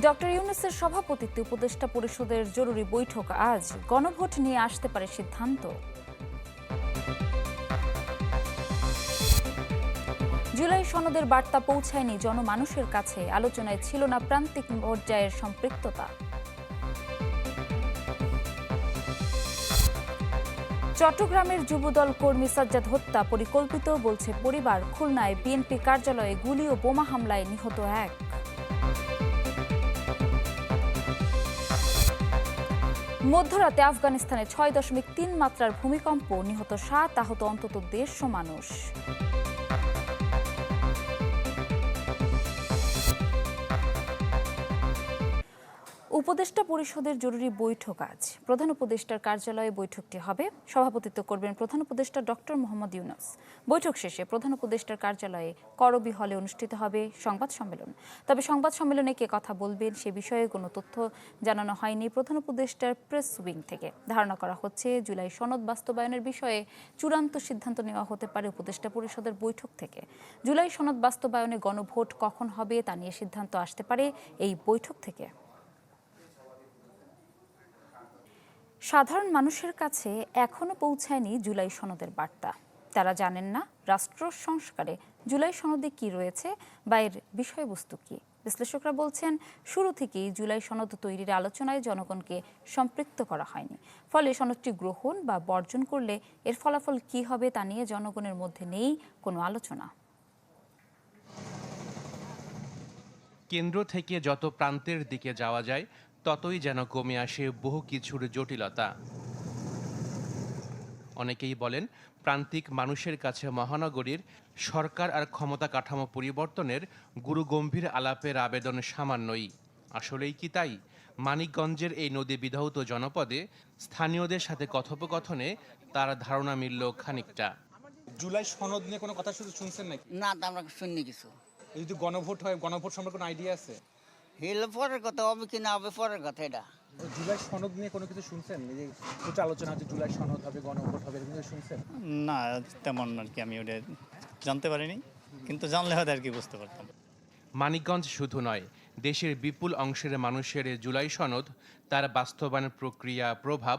Doctor ইউনুসের সভাপতিত্বে উপদেষ্টা পরিষদের জরুরি বৈঠক আজ। গণভোট নিয়ে আসতে পারে সিদ্ধান্ত। জুলাই সনদের বার্তা পৌঁছায়নি জনমানুষের কাছে। আলোচনায় ছিল না প্রান্তিক পর্যায়ের সম্পৃক্ততা। চট্টগ্রামের যুবদল কর্মী সাজ্জাদ হত্যা পরিকল্পিত, বলছে পরিবার। খুলনায় বিএনপি কার্যালয়ে গুলি ও বোমা হামলায় নিহত এক। মধ্যরাতে আফগানিস্তানে ছয় দশমিক তিন মাত্রার ভূমিকম্প নিহত সাত আহত অন্তত দেড়শো মানুষ। উপদেষ্টা পরিষদের জরুরি বৈঠক আজ। প্রধান উপদেষ্টার কার্যালয়ে বৈঠকটি হবে। সভাপতিত্ব করবেন প্রধান উপদেষ্টা ডক্টর মোহাম্মদ ইউনুস। বৈঠক শেষে প্রধান উপদেষ্টার কার্যালয়ে করবি হলে অনুষ্ঠিত হবে সংবাদ সম্মেলন। তবে সংবাদ সম্মেলনে কে কথা বলবেন সে বিষয়ে কোনো তথ্য জানানো হয়নি প্রধান উপদেষ্টার প্রেস উইং থেকে। ধারণা করা হচ্ছে, জুলাই সনদ বাস্তবায়নের বিষয়ে চূড়ান্ত সিদ্ধান্ত নেওয়া হতে পারে উপদেষ্টা পরিষদের বৈঠক থেকে। জুলাই সনদ বাস্তবায়নে গণভোট কখন হবে তা নিয়ে সিদ্ধান্ত আসতে পারে এই বৈঠক থেকে। সাধারণ মানুষের কাছে এখনও পৌঁছায়নি জুলাই সনদের বার্তা। তারা জানেন না রাষ্ট্র সংস্কারে জুলাই সনদে কি রয়েছে বা এর বিষয়বস্তু কি। বিশ্লেষকরা বলছেন, শুরু থেকেই জুলাই সনদ তৈরির আলোচনায় জনগণকে সম্পৃক্ত করা হয়নি। ফলে সনদটি গ্রহণ বা বর্জন করলে এর ফলাফল কি হবে তা নিয়ে জনগণের মধ্যে নেই কোনো আলোচনা। কেন্দ্র থেকে যত প্রান্তের দিকে যাওয়া যায় ততই যেন কমে আসে বহু কিছুর জটিলতা। অনেকেই বলেন প্রান্তিক মানুষের কাছে মহানগরীর সরকার আর ক্ষমতা কাঠামো পরিবর্তনের গুরুগম্ভীর আলাপের আবেদন সামান্যই। আসলেই কি তাই? মানিকগঞ্জের এই নদী বিধৌত জনপদে স্থানীয়দের সাথে কথোপকথনে তার ধারণা মিলল খানিকটা। জুলাই সনদ নিয়ে কোনো কথা শুধু শুনছেন নাকি? না আমরা শুননি কিছু। যদি গণভোট হয় গণভোট সম্পর্কে কোনো আইডিয়া আছে? হলে পরের কথা হবে কি না হবে পরের কথা এটা। জুলাই সনদ নিয়ে কোনো কিছু শুনছেন? এই যে প্রচুর আলোচনা হচ্ছে জুলাই সনদ হবে গণভোট হবে এরকম কিছু শুনছেন? না তেমন আর কি আমি ওটা জানতে পারিনি কিন্তু জানলে হয়তো আর কি বুঝতে পারতাম। মানিকগঞ্জ শুধু নয় দেশের বিপুল অংশের মানুষের জুলাই সনদ তার বাস্তবায়ন প্রক্রিয়া প্রভাব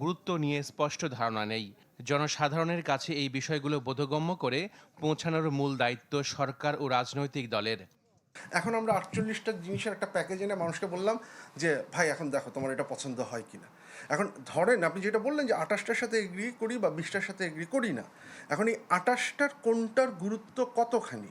গুরুত্ব নিয়ে স্পষ্ট ধারণা নেই। জনসাধারণের কাছে এই বিষয়গুলো বোধগম্য করে পৌঁছানোর মূল দায়িত্ব সরকার ও রাজনৈতিক দলের। এখন আমরা আটচল্লিশটা জিনিসের একটা প্যাকেজ এনে মানুষকে বললাম যে, ভাই, এখন দেখো তোমার এটা পছন্দ হয় কিনা। এখন ধরেন, আপনি যেটা বললেন যে, আটাশটার সাথে এগ্রি করি বা বিশটার সাথে এগ্রি করি না, এখন এই আটাশটার কোনটার গুরুত্ব কতখানি?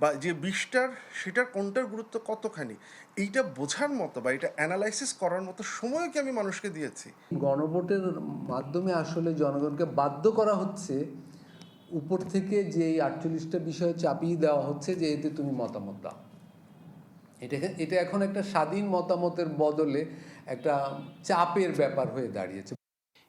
বা যে বিশটার, সেটার কোনটার গুরুত্ব কতখানি? এইটা বোঝার মতো বা এটা অ্যানালাইসিস করার মতো সময় কি আমি মানুষকে দিয়েছি? গণভোটের মাধ্যমে আসলে জনগণকে বাধ্য করা হচ্ছে উপর থেকে যে এই আটচল্লিশটা বিষয় চাপিয়ে দেওয়া হচ্ছে যে এতে তুমি মতামত দাও। এটা এটা এখন একটা স্বাধীন মতামতের বদলে একটা চাপের ব্যাপার হয়ে দাঁড়িয়েছে।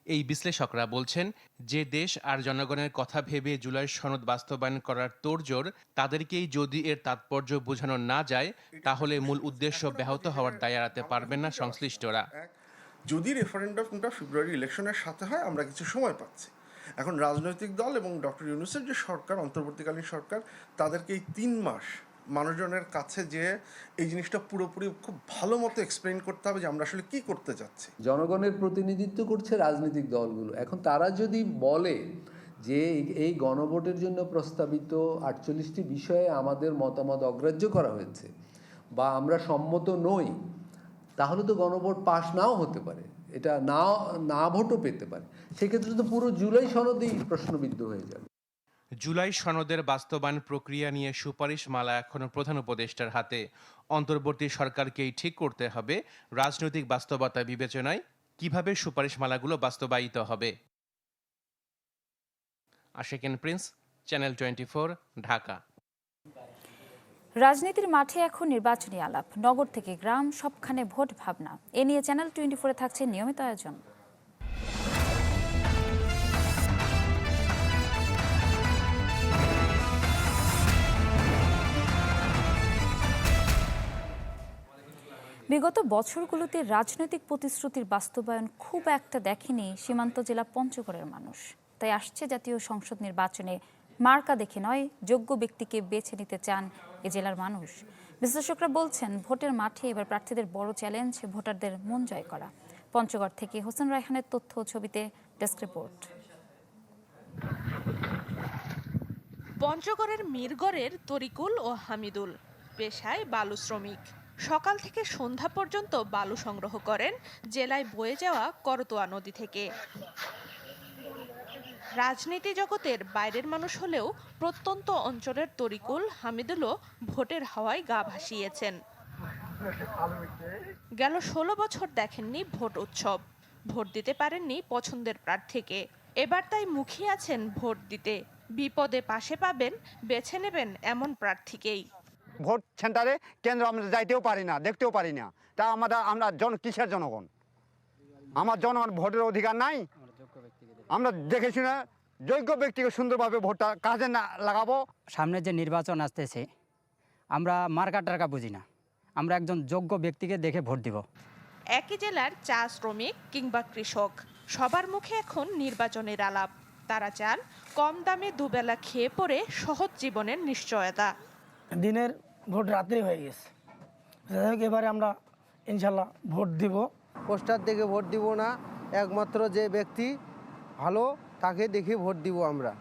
এই বিশ্লেষকরা বলছেন যে দেশ আর জনগণের কথা ভেবে জুলাই সনদ বাস্তবায়ন করার তোড়জোড় তাদেরকেই যদি এর তাৎপর্য বোঝানো না যায় তাহলে মূল উদ্দেশ্য ব্যাহত হওয়ার দায় এড়াতে পারবেন না সংশ্লিষ্টরা। যদি রেফারেন্ডামটা ফেব্রুয়ারি ইলেকশনের সাথে হয় আমরা কিছু সময় পাচ্ছি। এখন রাজনৈতিক দল এবং ডক্টর ইউনুসের যে সরকার, অন্তর্বর্তীকালীন সরকার, তাদেরকে এই তিন মাস মানুষজনের কাছে যে এই জিনিসটা পুরোপুরি খুব ভালো মতো এক্সপ্লেন করতে হবে যে আমরা আসলে কি করতে যাচ্ছি। জনগণের প্রতিনিধিত্ব করছে রাজনৈতিক দলগুলো। এখন তারা যদি বলে যে এই গণভোটের জন্য প্রস্তাবিত আটচল্লিশটি বিষয়ে আমাদের মতামত অগ্রাহ্য করা হয়েছে বা আমরা সম্মত নই, তাহলে তো গণভোট পাশ নাও হতে পারে। এটা না না ভোটও পেতে পারে। সেক্ষেত্রে তো পুরো জুলাই সনদেই প্রশ্নবিদ্ধ হয়ে যাবে। জুলাই সনদের বাস্তবায়ন প্রক্রিয়া নিয়ে সুপারিশ মালা এখনও প্রধান উপদেষ্টার হাতে। অন্তর্বর্তী সরকারকেই ঠিক করতে হবে রাজনৈতিক বাস্তবতা বিবেচনায়। কীভাবে সুপারিশ মালাগুলো বাস্তবায়িত হবে? Ashequen Prince, channel twenty Dhaka. রাজনীতির মাঠে এখন নির্বাচনী আলাপ। নগর থেকে গ্রাম, সবখানে ভোট ভাবনা। এ নিয়ে চ্যানেল টোয়েন্টি ফোরে থাকছে নিয়মিত আয়োজন। বিগত বছরগুলোতে রাজনৈতিক প্রতিশ্রুতির বাস্তবায়ন খুব একটা দেখেনি সীমান্ত জেলা পঞ্চগড়ের মানুষ। তাই আসছে জাতীয় সংসদ নির্বাচনে মার্কা দেখে নয়, যোগ্য ব্যক্তিকে বেছে নিতে চান এ জেলার মানুষ। বিশ্লেষকরা বলছেন, ভোটের মাঠে এবার প্রার্থীদের বড় চ্যালেঞ্জ, ভোটারদের মন জয় করা। পঞ্চগড় থেকে হোসেন রায়হানের তথ্য ছবিতে ডেস্ক রিপোর্ট। পঞ্চগড়ের মিরগড়ের তরিকুল ও হামিদুল পেশায় বালু শ্রমিক। সকাল থেকে সন্ধ্যা পর্যন্ত বালু সংগ্রহ করেন জেলায় বয়ে যাওয়া করতোয়া নদী থেকে। রাজনীতি জগতের বাইরের মানুষ হলেও প্রত্যন্ত অঞ্চলের তরিকুল হামিদুলও ভোটের হাওয়ায় গা ভাসিয়েছেন। গেল ষোলো বছর দেখেননি ভোট উৎসব। ভোট দিতে পারেননি পছন্দের প্রার্থীকে। এবার তাই মুখিয়ে আছেন ভোট দিতে। বিপদে পাশে পাবেন, বেছে নেবেন এমন প্রার্থীকেই। ভোট সেন্টারে কেন্দ্র আমরা যাইতেও পারি না, দেখতেও পারি না। তা আমাদের, আমরা জন, কিসের জনগণ? আমার জনগণ ভোটের অধিকার নাই আমরা দেখে শুনে যোগ্য ব্যক্তিকে সুন্দরভাবে ভোটটা কাজে না লাগাবো। সামনে যে নির্বাচন আসতেছে আমরা মার্কা টার্কা বুঝি না। আমরা একজন যোগ্য ব্যক্তিকে দেখে ভোট দিব। একই জেলার চা শ্রমিক কিংবা কৃষক সবার মুখে এখন নির্বাচনের আলাপ। তারা চান কম দামে দুবেলা খেয়ে পড়ে সহজ জীবনের নিশ্চয়তা। দিনের ভোট রাত্রি হয়ে গেছে। যাই হোক এবারে আমরা ইনশাল্লাহ ভোট দিব। পোস্টার দেখে ভোট দিব না একমাত্র যে ব্যক্তি ভালো তাকে দেখে ভোট দিব আমরা।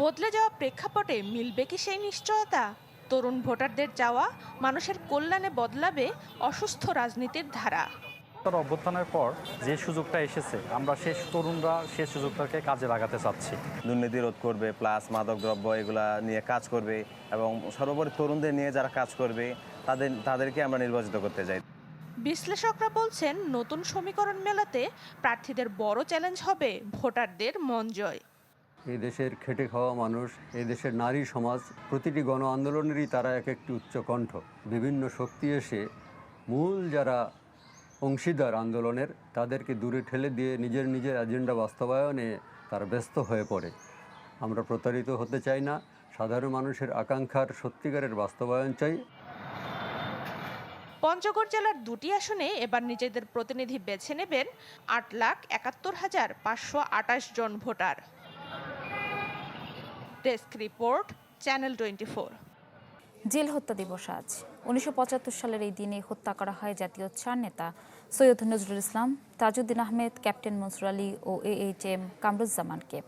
বদলে যাওয়া প্রেক্ষাপটে মিলবে কি সেই নিশ্চয়তা? তরুণ ভোটারদের চাওয়া মানুষের কল্যাণে বদলাবে অসুস্থ রাজনীতির ধারা। তার অভ্যুত্থানের পর যে সুযোগটা এসেছে আমরা সেই তরুণরা সেই সুযোগটাকে কাজে লাগাতে চাচ্ছি। দুর্নীতি রোধ করবে প্লাস মাদক দ্রব্য এগুলা নিয়ে কাজ করবে এবং সর্বোপরি তরুণদের নিয়ে যারা কাজ করবে তাদের তাদেরকে আমরা নির্বাচিত করতে চাই। বিশ্লেষকরা বলছেন, নতুন সমীকরণ মেলাতে প্রার্থীদের বড় চ্যালেঞ্জ হবে ভোটারদের মন জয়। এই দেশের খেটে খাওয়া মানুষ, এই দেশের নারী সমাজ, প্রতিটি গণ আন্দোলনেরই তারা এক একটি উচ্চ কণ্ঠ। বিভিন্ন শক্তি এসে মূল যারা অংশীদার আন্দোলনের, তাদেরকে দূরে ঠেলে দিয়ে নিজের নিজের এজেন্ডা বাস্তবায়নে তারা ব্যস্ত হয়ে পড়ে। আমরা প্রতারিত হতে চাই না, সাধারণ মানুষের আকাঙ্ক্ষার সত্যিকারের বাস্তবায়ন চাই। পঞ্চগড় জেলার দুটি আসনে এবার নিজেদের প্রতিনিধি বেছে নেবেন আট লাখ একাত্তর হাজার পাঁচশো আটাশ জন voter. Desk report, channel twenty four. Jail হত্যা দিবস আজ। উনিশশো পঁচাত্তর সালের এই দিনে হত্যা করা হয় জাতীয় চার নেতা। সৈয়দ নজরুল ইসলাম, তাজউদ্দিন আহমেদ, ক্যাপ্টেন মনসুর আলী ও এ এইচ এম কামরুজ্জামানকে।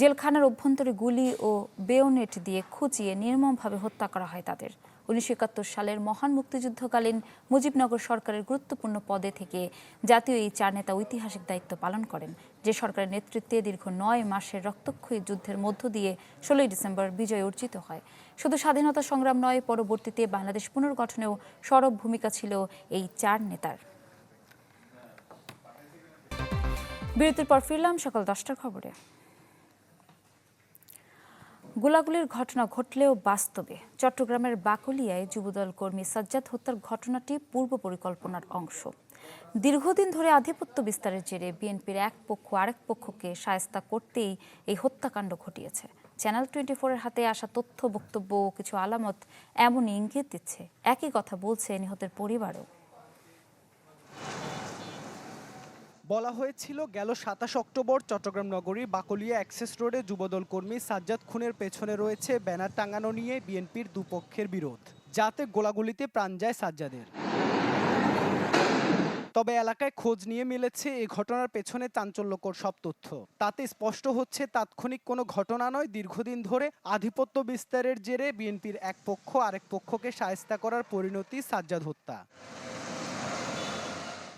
জেলখানার অভ্যন্তরে গুলি ও বেওনেট দিয়ে খুঁচিয়ে নির্মমভাবে হত্যা করা হয় তাদের। উনিশশো একাত্তর সালের মহান মুক্তিযুদ্ধকালীন মুজিবনগর সরকারের গুরুত্বপূর্ণ পদে থেকে জাতীয় এই চার নেতা ঐতিহাসিক দায়িত্ব পালন করেন। যে সরকারের নেতৃত্বে দীর্ঘ নয় মাসের রক্তক্ষয়ী যুদ্ধের মধ্য দিয়ে ষোলোই ডিসেম্বর বিজয় অর্জিত হয়। শুধু স্বাধীনতা সংগ্রাম নয়, পরবর্তীতে বাংলাদেশ পুনর্গঠনেও সরব ভূমিকা ছিল এই চার নেতার। বিরতির পর ফিরলাম সকাল দশটার খবরে। গোলাগুলির ঘটনা ঘটলেও বাস্তবে। চট্টগ্রামের বাকলিয়ায় যুবদল কর্মী সাজ্জাদ হত্যার ঘটনাটি পূর্ব পরিকল্পনার অংশ। দীর্ঘদিন ধরে আধিপত্য বিস্তারের জেরে বিএনপির এক পক্ষ আরেক পক্ষকে সায়স্তা করতেই এই হত্যাকাণ্ড ঘটিয়েছে। চ্যানেল টোয়েন্টি ফোরের হাতে আসা তথ্য, বক্তব্য কিছু আলামত এমনই ইঙ্গিত দিচ্ছে। একই কথা বলছে নিহতের পরিবারও। বলা হয়েছিল গেল সাতাশ অক্টোবর চট্টগ্রাম নগরীর বাকলিয়া অ্যাক্সেস রোডে যুবদল কর্মী সাজ্জাদ খুনের পেছনে রয়েছে ব্যানার টাঙানো নিয়ে বিএনপির দুপক্ষের বিরোধ, যাতে গোলাগুলিতে প্রাণ যায় সাজ্জাদের। তবে এলাকায় খোঁজ নিয়ে মিলেছে এই ঘটনার পেছনে চাঞ্চল্যকর সব তথ্য। তাতে স্পষ্ট হচ্ছে, তাৎক্ষণিক কোনো ঘটনা নয়। দীর্ঘদিন ধরে আধিপত্য বিস্তারের জেরে বিএনপির এক পক্ষ আরেক পক্ষকে সায়স্তা করার পরিণতি সাজ্জাদ হত্যা।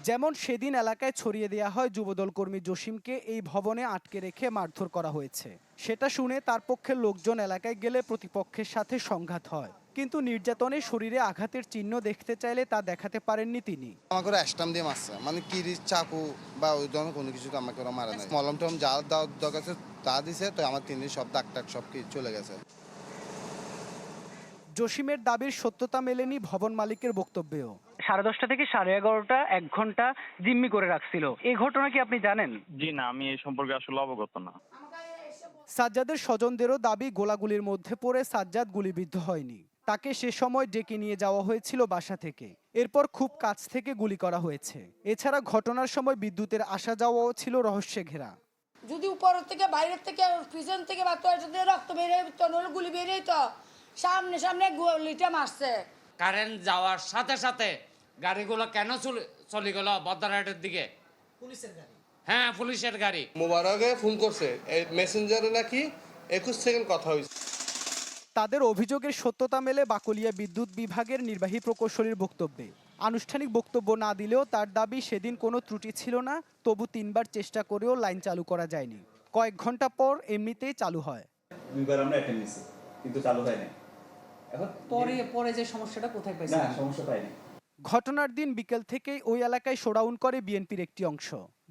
যেমন সেদিন এলাকায় ছড়িয়ে দেওয়া হয় যুবদল কর্মী জসিমকে এই ভবনে আটকে রেখে মারধর করা হয়েছে। সেটা শুনে তার পক্ষের লোকজন এলাকায় গেলে প্রতিপক্ষের সাথে সংঘাত হয়। কিন্তু নির্যাতনে শরীরে আঘাতের চিহ্ন দেখতে চাইলে তা দেখাতে পারেননি তিনি। আমাকে অ্যাস্টাম দিয়ে মারছে। মানে কিরিচ চাকু বা ওই ধরনের কোনো কিছু তো আমাকে ওরা মারে নাই। মলম টলম যা দেওয়ার দরকার তা দিছে তো আমার তিন দিন সব দাগ টাক সব কি চলে গেছে। জসিমের দাবির সত্যতা মেলেনি ভবন মালিকের বক্তব্যেও। সাড়ে দশটা থেকে সাড়ে এগারোটা এক ঘণ্টা জিম্মি করে রাখছিল। এই ঘটনা কি আপনি জানেন? জি না আমি এই সম্পর্কে আসলে অবগত না। সাজ্জাদের স্বজনদেরও দাবি গোলাগুলির মধ্যে পড়ে সাজ্জাদ গুলিবিদ্ধ হয়নি। তাকে সে সময় ডেকে নিয়ে যাওয়া হয়েছিল বাসা থেকে। এরপর খুব কাছ থেকে গুলি করা হয়েছে। এছাড়া ঘটনার সময় বিদ্যুতের আসা যাওয়াও ছিল রহস্যে ঘেরা। যদি উপর থেকে বাইরের থেকে পিছন থেকে বা সাথে রক্ত বেরিয়ে তো নইলে গুলি বেরিয়ে তো সামনে সামনে গুলিটা মারছে। কারেন্ট যাওয়ার সাথে সাথে গাড়িগুলো কেন চলে- চলে গেল বদ্রাহাটের দিকে? পুলিশের গাড়ি। হ্যাঁ পুলিশের গাড়ি। মোবারকে ফোন করছে। এই মেসেঞ্জারে নাকি একুশ সেকেন্ড কথা হয়েছে তাদের অভিযোগের সত্যতা মেলে বাকলিয়া বিদ্যুৎ বিভাগের নির্বাহী প্রকৌশলীর বক্তব্যে। আনুষ্ঠানিক বক্তব্য না দিলেও তার দাবি সেদিন কোনো ত্রুটি ছিল না তবু তিনবার চেষ্টা করেও লাইন চালু করা যায়নি। কয়েক ঘণ্টা পর এমনিতেই চালু হয়। দুইবার আমরা অ্যাটেন্ড কিন্তু চালু হয় নাই। এখন পরে পরে যে সমস্যাটা কোথায় না সমস্যা পাইনি। ঘটনার দিন বিকেল থেকেই ওই এলাকায় শোডাউন করে বিএনপির একটি অংশ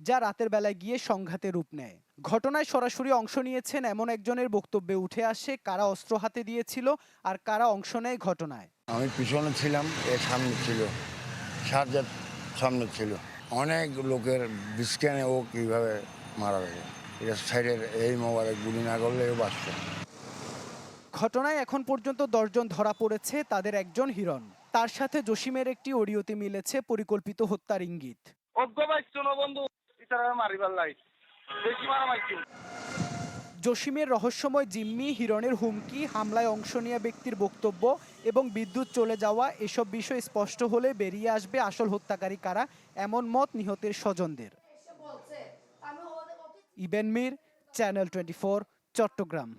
যা রাতের বেলায় গিয়ে সংঘাতে রূপ নেয়। ঘটনায় সরাসরি অংশ নিয়েছেন এমন একজনের বক্তব্যে উঠে আসে কারা অস্ত্র হাতে দিয়েছিল আর কারা অংশ নেয় ঘটনায়। আমি পিছনে ছিলাম এ সামনে ছিল সারজার সামনে ছিল। অনেক লোকের বিস্ক্যানে ও কীভাবে মারা গেছে। এটা সাইডের এই মোবাইলে গুলি না করলেও বাঁচত। ঘটনায় এখন পর্যন্ত দশজন ধরা পড়েছে তাদের একজন হিরণ। তার সাথে জসিমের একটি অডিওতে মিলেছে পরিকল্পিত হত্যার ইঙ্গিত। জসিমের রহস্যময় জিম্মি হিরণের হুমকি হামলায় অংশ নেওয়া ব্যক্তির বক্তব্য এবং বিদ্যুৎ চলে যাওয়া এসব বিষয় স্পষ্ট হলে বেরিয়ে আসবে আসল হত্যাকারী কারা এমন মত নিহতের স্বজনদের। Iben Mir channel twenty Chattogram.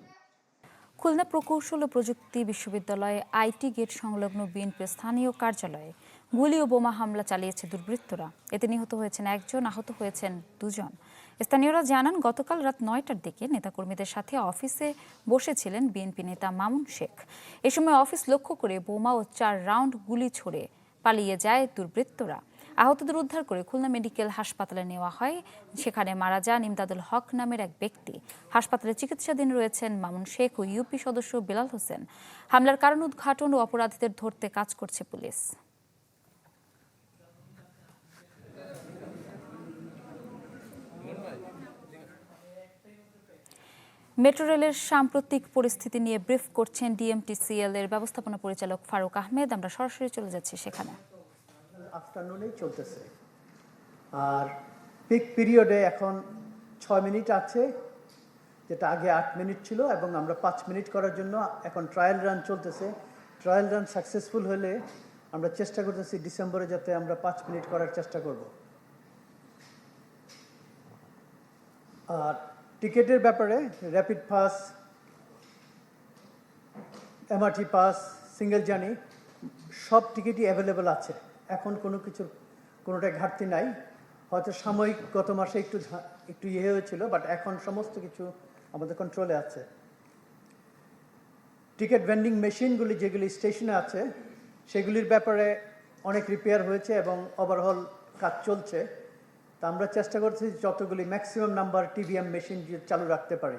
Khulna প্রকৌশল ও প্রযুক্তি বিশ্ববিদ্যালয়ে আইটি গেট সংলগ্ন বিএনপির স্থানীয় কার্যালয়ে গুলি ও বোমা হামলা চালিয়েছে দুর্বৃত্তরা। এতে নিহত হয়েছেন একজন, আহত হয়েছেন দুজন। স্থানীয়রা জানান, গতকাল রাত নয়টার দিকে নেতাকর্মীদের সাথে অফিসে বসেছিলেন বিএনপি নেতা মামুন শেখ। এ সময় অফিস লক্ষ্য করে বোমা ও চার রাউন্ড গুলি ছড়ে পালিয়ে যায় দুর্বৃত্তরা। আহতদের উদ্ধার করে খুলনা মেডিকেল হাসপাতালে নেওয়া হয়। সেখানে মারা যান ইমদাদুল হক নামের এক ব্যক্তি। হাসপাতালে চিকিৎসাধীন রয়েছেন মামুন শেখ ও ইউপি সদস্য বেলাল হোসেন। হামলার কারণ উদ্ঘাটন ও অপরাধীদের ধরতে কাজ করছে পুলিশ। মেট্রো রেলের সাম্প্রতিক পরিস্থিতি নিয়ে ব্রিফ করছেন ডিএমটিসিএল এর ব্যবস্থাপনা পরিচালক ফারুক আহমেদ। আমরা সরাসরি চলে যাচ্ছি সেখানে। আফটারনুনেই চলতেছে। আর পিক পিরিয়ডে এখন ছয় মিনিট আছে, যেটা আগে আট মিনিট ছিল এবং আমরা পাঁচ মিনিট করার জন্য এখন ট্রায়াল রান চলতেছে। ট্রায়াল রান সাকসেসফুল হলে আমরা চেষ্টা করতেছি ডিসেম্বরে যাতে আমরা পাঁচ মিনিট করার চেষ্টা করব। আর টিকেটের ব্যাপারে rapid pass MRT pass single journey সব টিকিটই অ্যাভেলেবেল আছে। এখন কোনো কিছুর কোনোটাই ঘাটতি নাই। হয়তো সাময়িক গত মাসে একটু একটু ইয়ে হয়েছিল বাট এখন সমস্ত কিছু আমাদের কন্ট্রোলে আছে। টিকিট ভেন্ডিং মেশিনগুলি যেগুলি স্টেশনে আছে, সেগুলির ব্যাপারে অনেক রিপেয়ার হয়েছে এবং ওভারহল কাজ চলছে। তা আমরা চেষ্টা করছি যতগুলি ম্যাক্সিমাম নাম্বার টিভিএম মেশিন চালু রাখতে পারি।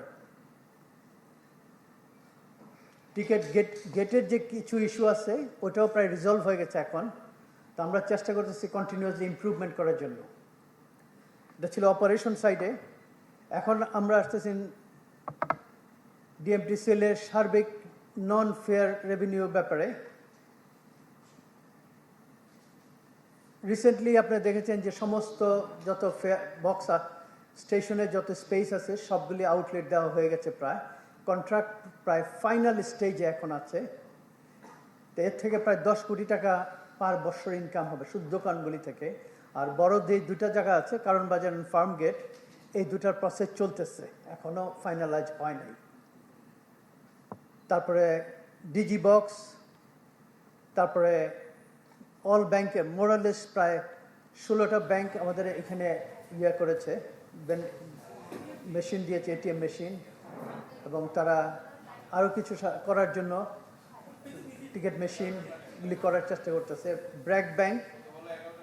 টিকিট গেট গেটের যে কিছু ইস্যু আছে, ওটাও প্রায় রিজলভ হয়ে গেছে এখন। তো আমরা চেষ্টা করতেছি কন্টিনিউয়াসলি ইমপ্রুভমেন্ট করার জন্য। এটা ছিল অপারেশন সাইডে এখন আমরা আসতেছি ডিএমটিসিএল এর সার্বিক নন ফেয়ার রেভিনিউ ব্যাপারে। রিসেন্টলি আপনি দেখেছেন যে সমস্ত যত ফেয়ার বক্স স্টেশনে যত স্পেস আছে, সবগুলি আউটলেট দেওয়া হয়ে গেছে প্রায়। কন্ট্রাক্ট প্রায় ফাইনাল স্টেজে এখন আছে। এর থেকে প্রায় দশ কোটি টাকা পার বছর ইনকাম হবে শুধু দোকানগুলি থেকে। আর বড় যে দুটা জায়গা আছে, কারণ বাজার ফার্ম গেট এই দুটার প্রসেস চলতেছে, এখনও ফাইনালাইজ হয় নাই। তারপরে ডিজি বক্স তারপরে অল ব্যাংকে মোরালেস প্রায় ষোলোটা ব্যাংক আমাদের এখানে ইয়ে করেছে মেশিন দিয়েছে এটিএম মেশিন এবং তারা আরও কিছু করার জন্য টিকিট মেশিনগুলি করার চেষ্টা করতেছে। ব্র্যাক ব্যাংক